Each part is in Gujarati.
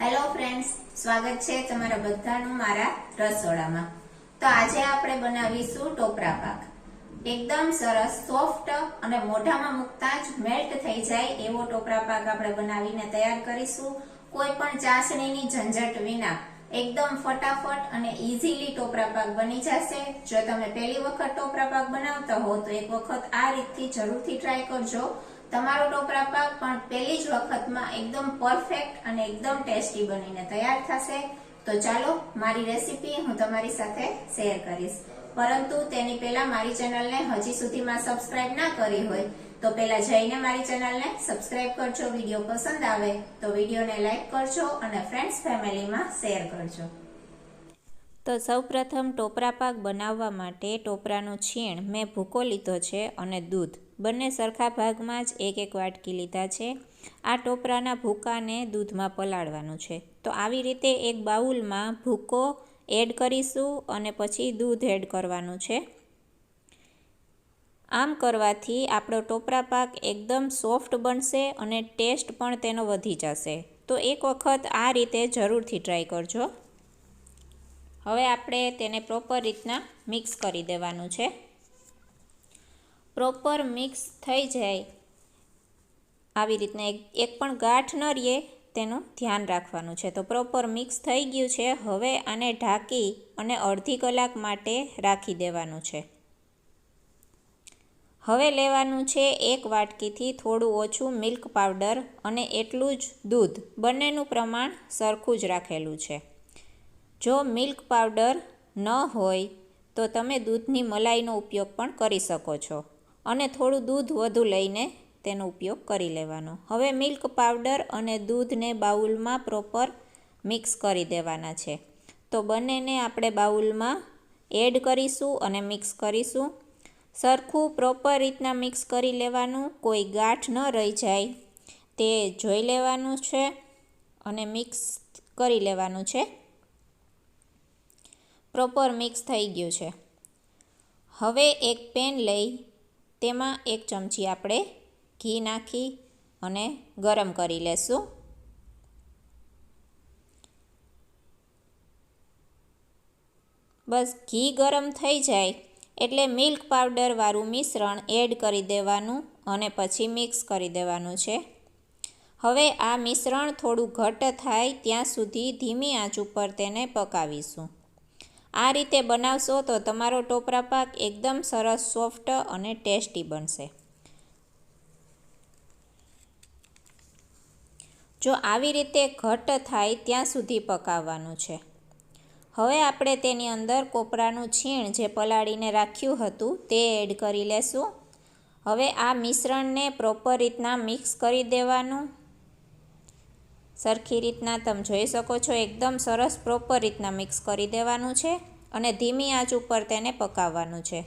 હેલો ફ્રેન્ડ્સ સ્વાગત છે તમારા બધાનું મારા રસોડામાં. તો આજે આપણે બનાવીશું ટોપરા પાક. એકદમ સરસ સોફ્ટ અને મોઢામાં મૂકતા જ મેલ્ટ થઈ જાય એવો ટોપરા પાક આપણે બનાવીને તૈયાર કરીશું. કોઈ પણ ચાસણીની ઝંઝટ વિના. એકદમ ફટાફટ અને ઇઝીલી ટોપરા પાક બની જશે. જો તમે પહેલી વખત ટોપરા પાક બનાવતા હો, તો એક વખત આ રીતથી જરૂરથી ટ્રાય કરજો. તમારો ટોપરા પાક પણ પહેલી જ વખતમાં એકદમ પરફેક્ટ અને એકદમ ટેસ્ટી બનીને તૈયાર થશે. તો ચાલો, મારી રેસીપી હું તમારી સાથે શેર કરીશ. પરંતુ તેની પહેલા મારી ચેનલને હજી સુધીમાં સબસ્ક્રાઇબ ના કરી હોય, તો પહેલા જઈને મારી ચેનલને સબસ્ક્રાઇબ કરજો, વીડિયો પસંદ આવે તો વિડીયોને લાઇક કરજો અને ફ્રેન્ડ્સ ફેમિલીમાં શેર કરજો. તો સૌપ્રથમ ટોપરા પાક બનાવવા માટે ટોપરાનું છીણ મેં ભૂકો લીધો છે અને દૂધ. બંને સરખા ભાગમાં જ એક એક વાટકી લીધા છે. આ ટોપરાના ભૂકાને દૂધમાં પલાળવાનું છે. તો આવી રીતે એક બાઉલમાં ભૂકો એડ કરીશું અને પછી દૂધ એડ કરવાનું છે. આમ કરવાથી આપણો ટોપરા પાક એકદમ સોફ્ટ બનશે અને ટેસ્ટ પણ તેનો વધી જશે. તો એક વખત આ રીતે જરૂરથી ટ્રાય કરજો. હવે આપણે તેને પ્રોપર રીતના મિક્સ કરી દેવાનું છે. પ્રોપર મિક્સ થઈ જાય. આવી રીતના એક એક પણ ગાંઠ ન રહીએ, તેનું ધ્યાન રાખવાનું છે. તો પ્રોપર મિક્સ થઈ ગયું છે. હવે આને ઢાંકી અને અડધી કલાક માટે રાખી દેવાનું છે. હવે લેવાનું છે એક વાટકીથી થોડું ઓછું મિલ્ક પાવડર અને એટલું જ દૂધ. બંનેનું પ્રમાણ સરખું જ રાખેલું છે. જો મિલ્ક પાવડર ન હોય, તો તમે દૂધની મલાઈનો ઉપયોગ પણ કરી શકો છો. અને થોડું દૂધ વધુ લઈને તેનો ઉપયોગ કરી લેવાનો. હવે મિલ્ક પાવડર અને દૂધને બાઉલમાં પ્રોપર મિક્સ કરી દેવાના છે. તો બંનેને આપણે બાઉલમાં એડ કરીશું અને મિક્સ કરીશું. સરખું પ્રોપર રીતના મિક્સ કરી લેવાનું, કોઈ ગાંઠ ન રહી જાય. તે જોઈ લેવાનું છે અને મિક્સ કરી લેવાનું છે. પ્રોપર મિક્સ થઈ ગયું છે. હવે એક પેન લઈ તેમાં એક ચમચી આપણે ઘી નાખી અને ગરમ કરી લેશું. બસ ઘી ગરમ થઈ જાય એટલે મિલ્ક પાવડરવાળું મિશ્રણ એડ કરી દેવાનું અને પછી મિક્સ કરી દેવાનું છે. હવે આ મિશ્રણ થોડું ઘટ્ટ થાય ત્યાં સુધી ધીમી આંચ ઉપર તેને પકાવીશું. આ રીતે બનાવશો તો તમારો ટોપરા પાક એકદમ સરસ, સોફ્ટ અને ટેસ્ટી બનશે. જો આવી રીતે ઘટ્ટ થાય ત્યાં સુધી પકાવવાનું છે. હવે આપણે તેની અંદર કોપરાનું છીણ જે પલાળીને રાખ્યું હતું તે એડ કરી લેશું. હવે આ મિશ્રણને પ્રોપર રીતના મિક્સ કરી દેવાનું. સરખી રીતના તમે જોઈ શકો છો, એકદમ સરસ પ્રોપર રીતના મિક્સ કરી દેવાનું છે અને ધીમી આંચ ઉપર તેને પકાવવાનું છે.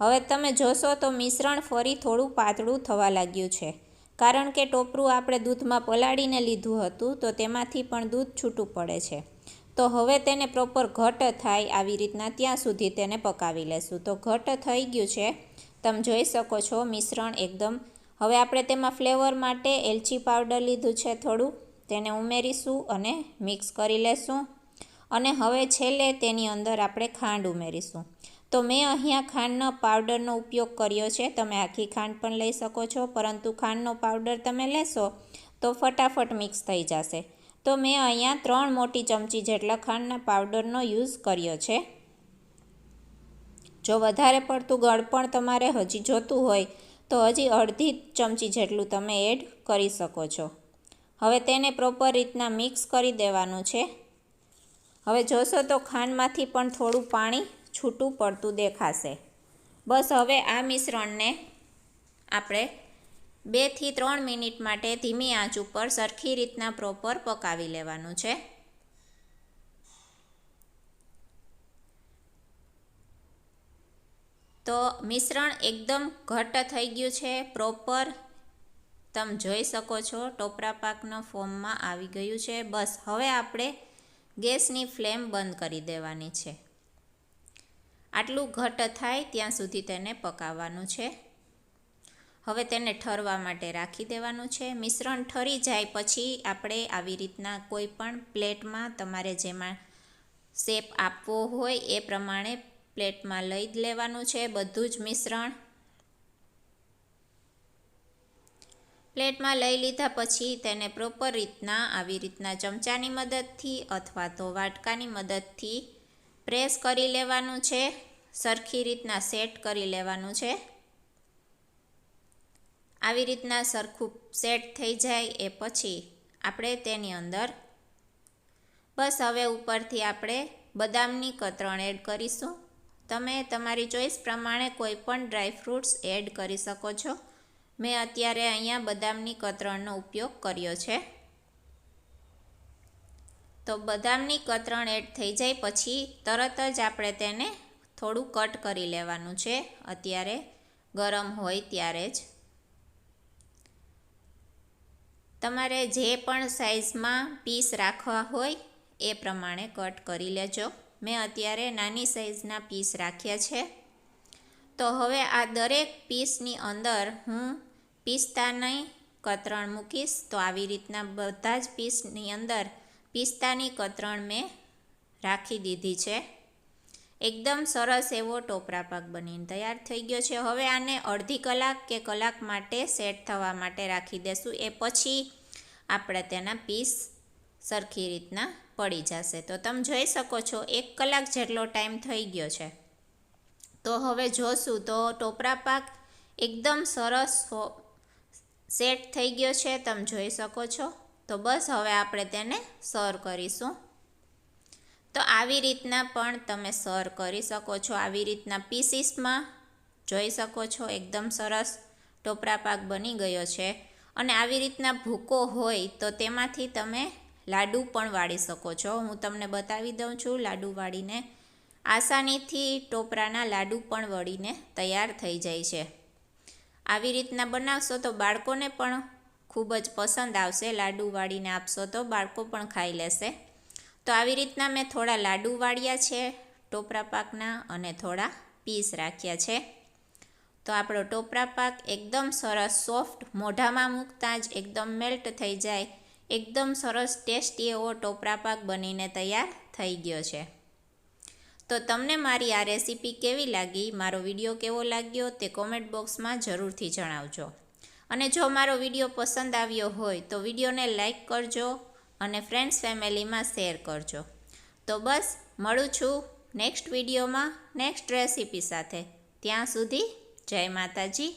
હવે તમે જોશો તો મિશ્રણ ફરી થોડું પાતળું થવા લાગ્યું છે. કારણ કે ટોપરું આપણે દૂધમાં પલાળીને લીધું હતું, તો તેમાંથી પણ દૂધ છૂટું પડે છે. તો હવે તેને પ્રોપર ઘટ થાય આવી રીતના ત્યાં સુધી તેને પકાવી લેશું. તો ઘટ થઈ ગયું છે. તમે જોઈ શકો છો મિશ્રણ એકદમ હવે આપણે તેમાં ફ્લેવર માટે એલચી પાવડર લીધું છે થોડું. તેને ઉમેરીશું અને મિક્સ કરી લેશું. અને હવે છેલ્લે તેની અંદર આપણે ખાંડ ઉમેરીશું. તો મેં અહીંયા ખાંડનો પાવડરનો ઉપયોગ કર્યો છે. તમે આખી ખાંડ પણ લઈ શકો છો. પરંતુ ખાંડનો પાવડર તમે લેશો તો ફટાફટ મિક્સ થઈ જશે. તો મેં અહીંયા ત્રણ મોટી ચમચી જેટલા ખાંડના પાવડરનો યુઝ કર્યો છે. જો વધારે પડતું ગળપણ તમારે હજી જોતું હોય તો હજી અડધી ચમચી જેટલું તમે એડ કરી શકો છો. હવે તેને પ્રોપર રીતના મિક્સ કરી દેવાનું છે. હવે જોશો તો ખાંડમાંથી પણ થોડું પાણી છૂટું પડતું દેખાશે. બસ હવે આ મિશ્રણને આપણે બેથી ત્રણ મિનિટ માટે ધીમી આંચ ઉપર સરખી રીતના પ્રોપર પકાવી લેવાનું છે. તો મિશ્રણ એકદમ ઘટ્ટ થઈ ગયું છે પ્રોપર તમે જોઈ શકો છો, ટોપરા પાકના ફોર્મમાં આવી ગયું છે. બસ, હવે આપણે ગેસની ફ્લેમ બંધ કરી દેવાની છે. આટલું ઘટ્ટ થાય ત્યાં સુધી તેને પકાવવાનું છે. હવે તેને ઠરવા માટે રાખી દેવાનું છે. મિશ્રણ ઠરી જાય પછી આપણે આવી રીતના કોઈ પણ પ્લેટમાં તમારે જેમાં શેપ આપવો હોય એ પ્રમાણે પ્લેટમાં લઈ જ લેવાનું છે, બધું જ મિશ્રણ. પ્લેટમાં લઈ લીધા પછી તેને પ્રોપર રીતના આવી રીતના ચમચાની મદદથી અથવા તો વાટકાની મદદથી પ્રેસ કરી લેવાનું છે, સરખી રીતના સેટ કરી લેવાનું છે. આવી રીતના સરખું સેટ થઈ જાય એ પછી આપણે તેની અંદર બસ હવે ઉપરથી આપણે બદામની કતરણ એડ કરીશું. તમે તમારી ચોઈસ પ્રમાણે કોઈ પણ ડ્રાય ફ્રૂટ્સ એડ કરી શકો છો. મેં અત્યારે અહીંયા બદામની કતરણનો ઉપયોગ કર્યો છે. તો બદામની કતરણ એડ થઈ જાય પછી તરત જ આપણે તેને થોડું કટ કરી લેવાનું છે અત્યારે, ગરમ હોય ત્યારે જ. તમારે જે પણ સાઇઝમાં પીસ રાખવા હોય એ પ્રમાણે કટ કરી લેજો. મેં અત્યારે નાની સાઇઝના પીસ રાખ્યા છે. તો હવે આ દરેક પીસની અંદર હું પિસ્તાની કતરણ મૂકીશ. તો આવી રીતના બધા જ પીસની અંદર પિસ્તાની કતરણ મેં રાખી દીધી છે. એકદમ સરસ એવો ટોપરા પાક બનીને તૈયાર થઈ ગયો છે. હવે આને અડધી કલાક કે કલાક માટે સેટ થવા માટે રાખી દેશું. એ પછી આપણે તેના પીસ સરખી રીતના પડી જશે. તો તમે જોઈ શકો છો, એક કલાક જેટલો ટાઈમ થઈ ગયો છે. તો હવે જોશું, તો ટોપરા પાક એકદમ સરસ સેટ થઈ ગયો છે, તમે જોઈ શકો છો. તો બસ હવે આપણે તેને સર્વ કરીશું. તો આવી રીતના પણ તમે સર્વ કરી શકો છો. આવી રીતના પીસીસમાં જોઈ શકો છો, એકદમ સરસ ટોપરા પાક બની ગયો છે. અને આવી રીતના ભૂકો હોય તો તેમાંથી તમે લાડુ પણ વાળી શકો છો. હું તમને બતાવી દઉં છું લાડુ વાળીને. આસાનીથી ટોપરાના લાડુ પણ વળીને તૈયાર થઈ જાય છે. આવી રીતના બનાવશો તો બાળકોને પણ ખૂબ જ પસંદ આવશે. લાડુ વાળીને આપશો તો બાળકો પણ ખાઈ લેશે. તો આવી રીતના મેં થોડા લાડુ વાળ્યા છે, ટોપરા પાકના અને થોડા પીસ રાખ્યા છે. તો આપણો ટોપરા પાક એકદમ સરસ, સોફ્ટ, મોઢામાં મૂકતાં જ એકદમ મેલ્ટ થઈ જાય. એકદમ સરસ ટેસ્ટી એવો ટોપરા પાક બનીને તૈયાર થઈ ગયો છે. તો તમને મારી આ રેસીપી કેવી લાગી, મારો વીડિયો કેવો લાગ્યો તે કોમેન્ટ બોક્સમાં જરૂરથી જણાવજો. અને જો મારો વીડિયો પસંદ આવ્યો હોય તો વિડીયોને લાઇક કરજો અને ફ્રેન્ડ્સ ફેમિલીમાં શેર કરજો. તો બસ, મળું છું નેક્સ્ટ વિડીયોમાં નેક્સ્ટ રેસીપી સાથે. ત્યાં સુધી જય માતાજી.